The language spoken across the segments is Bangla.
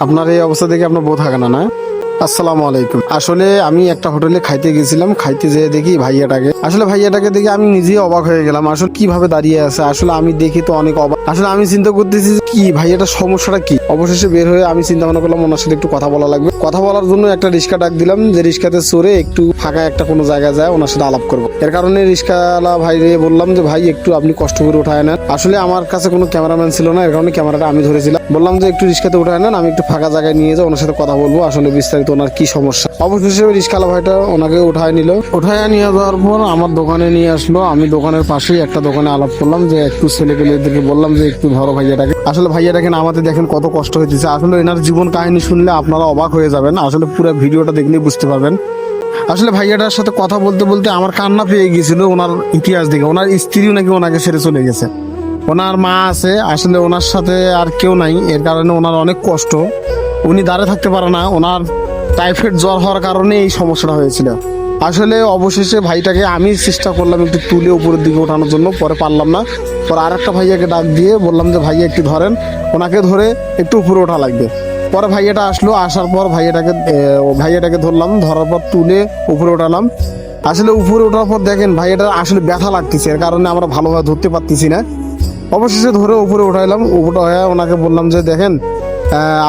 আপনার এই অবস্থা দেখে আপনার বউ থাকে না না? আসসালামু আলাইকুম। আসলে আমি একটা হোটেলে খাইতে গেছিলাম, খাইতে যেয়ে দেখি ভাইয়াটাকে। আসলে ভাইয়াটাকে দেখে আমি নিজেই অবাক হয়ে গেলাম, আসলে কীভাবে দাঁড়িয়ে আছে? আসলে আমি দেখি তো অনেক অবাক। আসলে আমি চিন্তা করতেছি কি, ভাইয়াটার সমস্যাটা কি? অবশেষে বের হয়ে আমি চিন্তা ভাবনা করলাম, ওনার সাথে একটু কথা বলা লাগবে। কথা বলার জন্য একটা রিক্সা ডাক দিলাম, যে রিক্সাতে চড়ে একটু ফাঁকা একটা কোনো জায়গায় যায়, ওনার সাথে আলাপ করব। এর কারণে রিক্সাওয়ালা ভাই বললাম যে, ভাই, একটু আপনি কষ্ট করে উঠায় নেন। আসলে আমার কাছে কোনো ক্যামেরাম্যান ছিল না, এর কারণে ক্যামেরাটা আমি ধরেছিলাম। বললাম যে, একটু রিক্সাতে উঠায় নেন, আমি একটু ফাঁকা জায়গায় নিয়ে যাই, ওনার সাথে কথা বলব, আসলে বিস্তারিত ওনার কি সমস্যা? অবশেষে রিক্সাওয়ালা ভাইটা ওনাকে উঠায় নিল। উঠায় নিয়ে যাওয়ার পর আমার দোকানে নিয়ে আসলো। আমি দোকানের পাশেই একটা দোকানে আলাপ করলাম যে একটু ছেলে পেলেদেরকে বললাম যে একটু ধরো ভাইয়াটাকে। আসলে ভাইয়াটাকে নামাতে দেখেন কত কষ্ট হইতেছে। আসলে এনার জীবন কাহিনী শুনলে আপনারা অবাক হয়ে যাবেন। আসলে পুরো ভিডিওটা দেখলেই বুঝতে পারবেন। আসলে ভাইয়াটার সাথে কথা বলতে বলতে আমার কান্না পেয়ে গিয়েছিল ওনার ইতিহাস দেখে। ওনার স্ত্রীও নাকি ওনাকে ছেড়ে চলে গেছে। ওনার মা আছে। আসলে ওনার সাথে আর কেউ নাই। এর কারণে ওনার অনেক কষ্ট। উনি দাঁড়িয়ে থাকতে পারে না। ওনার টাইফয়েড জ্বর হওয়ার কারণে এই সমস্যাটা হয়েছিল। আসলে অবশেষে ভাইটাকে আমি চেষ্টা করলাম একটু তুলে উপরের দিকে ওঠানোর জন্য, পরে পারলাম না। পরে আরেকটা ভাইয়াকে ডাক দিয়ে বললাম যে, ভাইয়া একটু ধরেন। ওনাকে ধরে একটু উপরে ওঠা লাগবে। পরে ভাইয়াটা আসলো, আসার পর ভাইয়াটাকে ভাইয়াটাকে ধরলাম, ধরার পর তুলে উপরে ওঠালাম। আসলে উপরে ওঠার পর দেখেন ভাইয়াটা আসলে ব্যথা লাগতেছে, এর কারণে আমরা ভালোভাবে ধরতে পারতেছি না। অবশেষে ধরে উপরে উঠাইলাম, উপরে হয়ে ওনাকে বললাম যে, দেখেন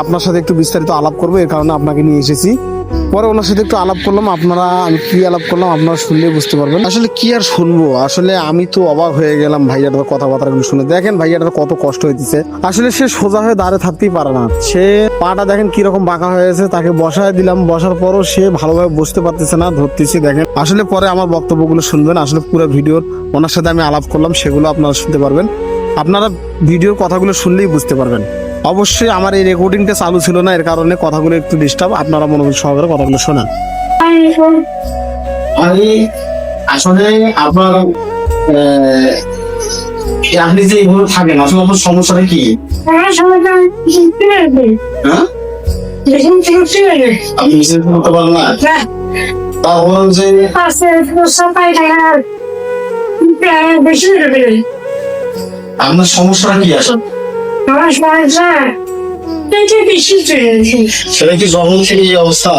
আপনার সাথে একটু বিস্তারিত আলাপ করব, এর কারণে আপনাকে নিয়ে এসেছি। পরে ওনার সাথে একটু আলাপ করলাম, আপনারা, আমি কি আলাপ করলাম আপনারা শুনলে বুঝতে পারবেন। আসলে কি আর শুনব? আসলে আমি তো অবাক হয়ে গেলাম ভাইয়াটার কথাবার্তাগুলো শুনে। দেখেন ভাইয়াটার কত কষ্ট হইতেছে। আসলে সে সোজা হয়ে দাঁড়িয়ে থাকতেই পারে না। সে পাটা দেখেন কীরকম বাঁকা হয়েছে তাকে বসায় দিলাম। বসার পরও সে ভালোভাবে বসতে পারতেছে না, ধরতেছি, দেখেন। আসলে পরে আমার বক্তব্যগুলো শুনবেন, আসলে পুরো ভিডিওর ওনার সাথে আমি আলাপ করলাম, সেগুলো আপনারা শুনতে পারবেন। আপনারা ভিডিওর কথাগুলো শুনলেই বুঝতে পারবেন। অবশ্যই আমার এই রেকর্ডিংটা চালু ছিল না, এর কারণে কথাগুলো একটু ডিস্টার্ব আপনারা মনোযোগ সহকারে কথাগুলো শোনেন। আসলে আপনার আপনি যে এইভাবে থাকেন, আসলে সমস্যাটা কি? হ্যাঁ? না? আপনার সমস্যাটা কি আছে সেটা কি জন্ম থেকে এই অবস্থা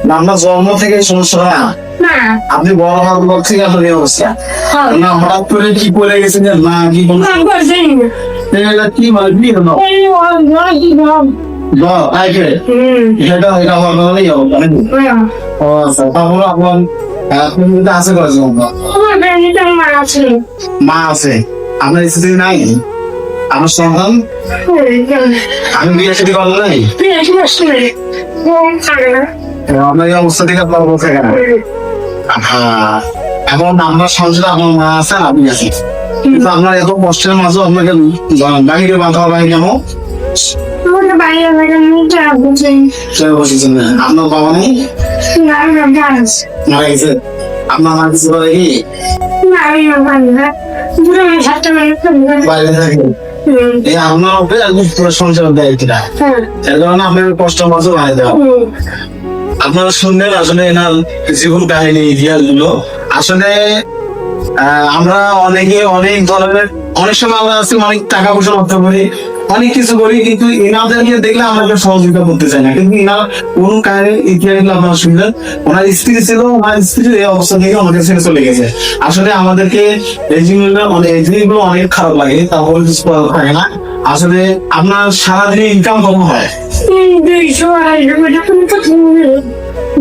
না, আপনার জন্ম থেকে এই সমস্যাটা না আপনি বড় হওয়ার পর থেকে আপনার এই অবস্থা না হঠাৎ করে কি করে গেছেন যে না কি কোনো আছে কয়েকজন মা আছে স্ত্রী নাই আমার সন্তান আমি বিয়ে সাথে করলে নাই এই অবস্থা থেকে আপনার বলছে কেন হ্যাঁ এখন আপনার সংসারে আপনার মা আছে আপনি আছেন কিন্তু আপনার এত কষ্টের মাঝেও আপনাকে বাহিরে বাঁধা হবে কেন? আপনার বাবা নেই? মারা গেছে। আপনার মা কিছু করে কি? বাইরে থাকে। এই আপনার উপরে একদম পুরো সংসারের দায়িত্বটা। এর কারণে আপনার কষ্টের মাঝেও বাইরে দেওয়া। আপনারা শুনলেন আসলে এনার জীবন কাহিনী ইতিহাসগুলো আসলে আমরা অনেকে অনেক ধরনের অনেক সময় আমরা আছি অনেক টাকা পয়সা করতে পারি, অনেক কিছু করি, কিন্তু এনাদেরকে দেখলে আমরা সহযোগিতা করতে চাই না। কিন্তু এনার কোন কাহিনী ইতিহাস আপনারা শুনলেন ওনার স্ত্রী ছিল, ওনার স্ত্রীর এই অবস্থা থেকে আমাদের ছেড়ে চলে গেছে। আসলে আমাদেরকে এই জিনিসগুলো অনেক এই জিনিসগুলো অনেক খারাপ লাগে তাহলে কিছু থাকে না। আসলে আপনার সারাদিনে ইনকাম কত হয়?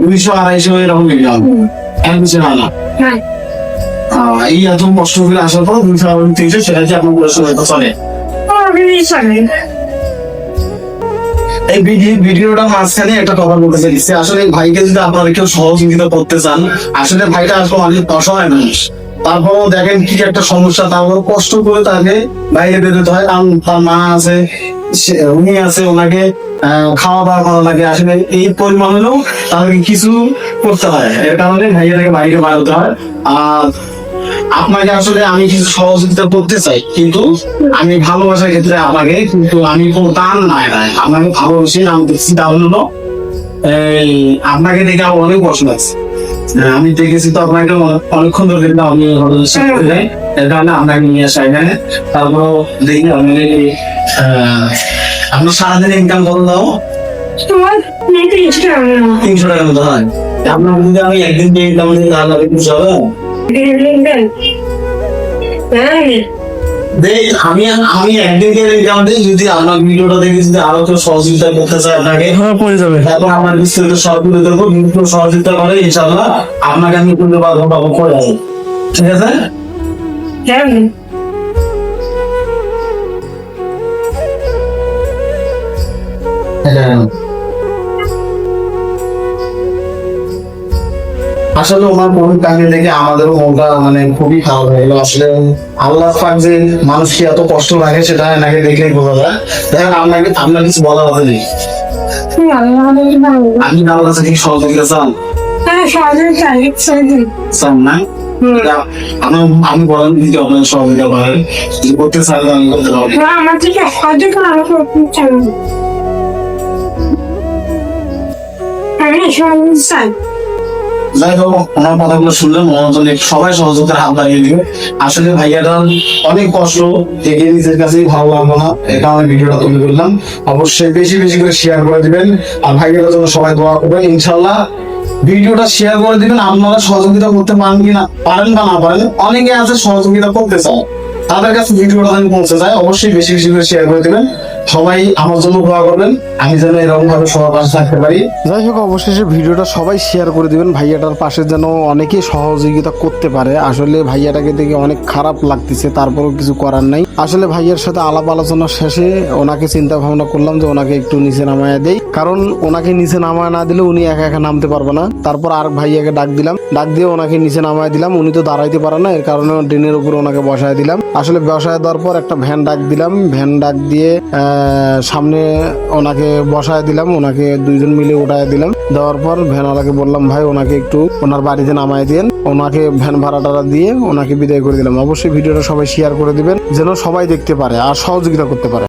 দুইশো আড়াইশো এরকম ইনকাম এক কিছু হয়। না এই এত কষ্ট করে আসার পর দুইশো আড়াইশো তিনশো সেটা যে আপনার সময় চলে। এই ভিডিও ভিডিওটা মাঝখানে একটা কথা বলতে চাইছি আসলে ভাইকে যদি আপনারা কেউ সহযোগিতা করতে চান আসলে ভাইটা আসলে অনেক অসহায় মানুষ। তারপরও দেখেন কি একটা সমস্যা তারপর কষ্ট করে তাকে বাইরে বেরোতে হয়। কারণ তার মা আছে উনি আছে ওনাকে খাওয়া দাওয়া করা লাগে। আসলে এই পরিমাণ হলেও তাদেরকে কিছু করতে হয়। এর কারণে ভাইয়াটাকে বাইরে বাড়াতে হয়। আর আপনাকে আসলে আমি কিছু সহযোগিতা করতে চাই কিন্তু আমি ভালোবাসার ক্ষেত্রে আপনাকে কিন্তু আমি কোনো টান নাই আপনাকে ভালোবাসি আমি দেখছি তাহলে হলো এই আপনাকে দেখে আমার অনেক কষ্ট লাগছে। হ্যাঁ, আমি দেখেছি তো আপনাকে অনেকক্ষণ ধরে দেখলাম আমি এর আপনাকে নিয়ে আসা এখানে। তারপর দেখি আমি আপনার সারাদিন ইনকাম কত দাও? তিনশো টাকার মতো হয়। আপনার যদি আমি একদিন দিয়ে ইনকাম দিই তাহলে খুশি হবে আমি আমি একদিন দিয়ে দিই যদি আপনার ভিডিওটা দেখে যদি আরও কেউ সহযোগিতা করতে চায় আপনাকে হ্যাঁ পড়ে যাবে। তারপর আমার বিস্তারিত সব তুলে দেবো কিন্তু সহযোগিতা করে ইনশাল্লাহ আপনাকে আমি তুলে পাবো পাবো করে দেবো। ঠিক আছে? হ্যাঁ। আসলে ওনার মনের কাহিনী দেখে আমাদেরও মনটা মানে খুবই খারাপ হয়ে গেলো। আসলে আল্লাহ পাক যে মানুষকে এত কষ্ট লাগে সেটা এনাকে দেখলেই বোঝা যায়। দেখেন আপনাকে আপনার কিছু বলা হবে নেই তুমি আল্লাহ আমাদেরকে ভালো আপনি আমার কাছে কি সহযোগিতা চান? হ্যাঁ না? আমি আমি বলেন দিদি আপনার সহযোগিতা করেন যদি করতে চান আমি করতে পারব। আমার থেকে আমি যাই হোক, ওনার কথাগুলো শুনলে মনোজন সবাই সহযোগিতার হাত লাগিয়ে দিবে। আসলে ভাইয়াটা অনেক কষ্ট দেখে নিজের কাছেই ভালো লাগল না, এই কারণে ভিডিওটা তুলে ধরলাম। অবশ্যই বেশি বেশি করে শেয়ার করে দিবেন। আর ভাইয়াটার জন্য সবাই দোয়া করবেন ইনশাল্লাহ ভিডিওটা শেয়ার করে দিবেন, আপনারা সহযোগিতা করতে পারেন কি না, পারেন বা না পারেন, অনেকে আছে সহযোগিতা করতে চায় তাদের কাছে ভিডিওটা আমি পৌঁছে যায়, অবশ্যই বেশি বেশি করে শেয়ার করে দিবেন। সবাই আমার জন্য দোয়া করবেন। আমি যেন এরকম ভাবে সবার পাশে থাকতে পারি। যাই হোক, অবশেষে ভিডিওটা সবাই শেয়ার করে দিবেন। ভাইয়াটার পাশে যেন অনেকেই সহযোগিতা করতে পারে। আসলে ভাইয়াটাকে দেখে অনেক খারাপ লাগতেছে, তারপরেও কিছু করার নাই। আসলে ভাইয়ের সাথে আলাপ আলোচনা শেষে ওনাকে চিন্তা ভাবনা করলাম যে ওনাকে একটু নিচে নামায় দেই। কারণ ওনাকে নিচে নামায় না দিলে উনি একা একা নামতে পারবে না। তারপর আর ভাইয়াকে ডাক দিলাম। ডাক দিয়ে ওনাকে নিচে নামায় দিলাম। উনি তো দাঁড়াইতে পারে না, এর কারণে ড্রেনের উপর ওনাকে বসায় দিলাম। আসলে বসায় দেওয়ার পর একটা ভ্যান ডাক দিলাম। ভ্যান ডাক দিয়ে সামনে ওনাকে বসায় দিলাম। ওনাকে দুইজন মিলে উঠায় দিলাম। দেওয়ার পর ভ্যানওয়ালাকে বললাম, ভাই, ওনাকে একটু ওনার বাড়িতে নামায় দিয়েন। ওনাকে ভ্যান ভাড়া টাড়া দিয়ে ওনাকে বিদায় করে দিলাম। অবশ্যই ভিডিওটা সবাই শেয়ার করে দিবেন, যেন সবাই দেখতে পারে আর সহযোগিতা করতে পারে।